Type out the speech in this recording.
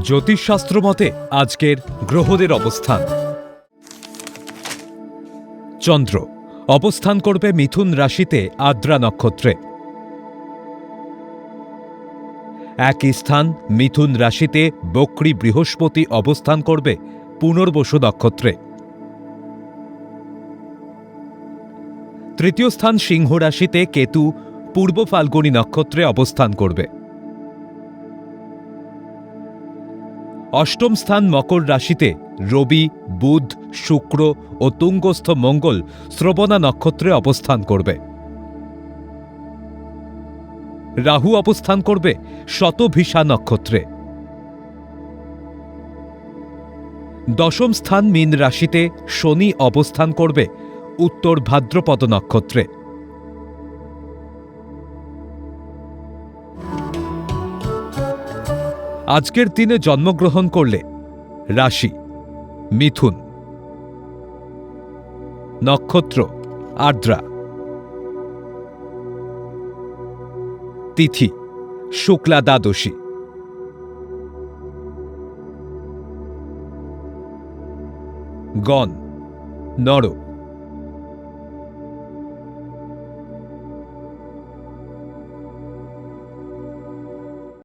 জ্যোতিষশাস্ত্র মতে আজকের গ্রহদের অবস্থান। চন্দ্র, অবস্থান করবে মিথুন রাশিতে আদ্রা নক্ষত্রে। একই স্থান, মিথুন রাশিতে বক্রী বৃহস্পতি অবস্থান করবে পুনর্বসু নক্ষত্রে। তৃতীয় স্থান সিংহ রাশিতে কেতু, পূর্ব ফাল্গুনী নক্ষত্রে অবস্থান করবে। অষ্টম স্থান মকর রাশিতে রবি, বুধ, শুক্র ও তুঙ্গস্থ মঙ্গল শ্রবণা নক্ষত্রে অবস্থান করবে। রাহু অবস্থান করবে শতভিসা নক্ষত্রে। দশম স্থান মীন রাশিতে শনি অবস্থান করবে উত্তর ভাদ্রপদ নক্ষত্রে। আজকের দিনে জন্মগ্রহণ করলে। রাশি মিথুন। নক্ষত্র আর্দ্রা। তিথি শুক্লা দ্বাদশী। গণ নর